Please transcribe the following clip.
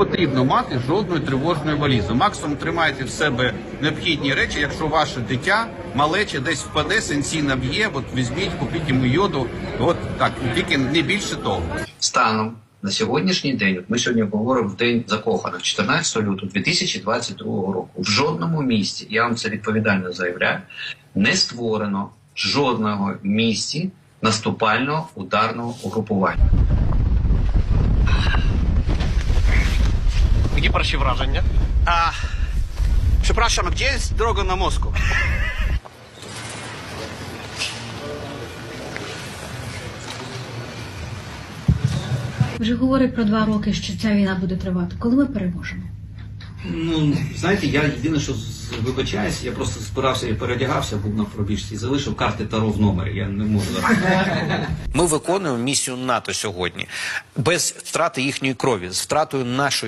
Потрібно мати жодної тривожної валізи. Максимум тримайте в себе необхідні речі. Якщо ваше дитя малече десь впаде, сенсійно б'є, от візьміть, купіть йому йоду. От так, тільки не більше того. станом на сьогоднішній день, от ми сьогодні говоримо в день закоханих, 14 лютого 2022 року. В жодному місті, я вам це відповідально заявляю, не створено жодного місті наступального ударного угрупування. Які перші враження? А, przepraszam, gdzie jest droga na Moskwę? Вже говорить про два роки, що ця війна буде тривати. Коли ми переможемо? Ну, знаєте, я єдине, що вибачаюсь, я просто збирався і переодягався, був на пробіжці, залишив карти Таро в номері. Я не можу. Ми виконуємо місію НАТО сьогодні без втрати їхньої крові, з втратою нашої.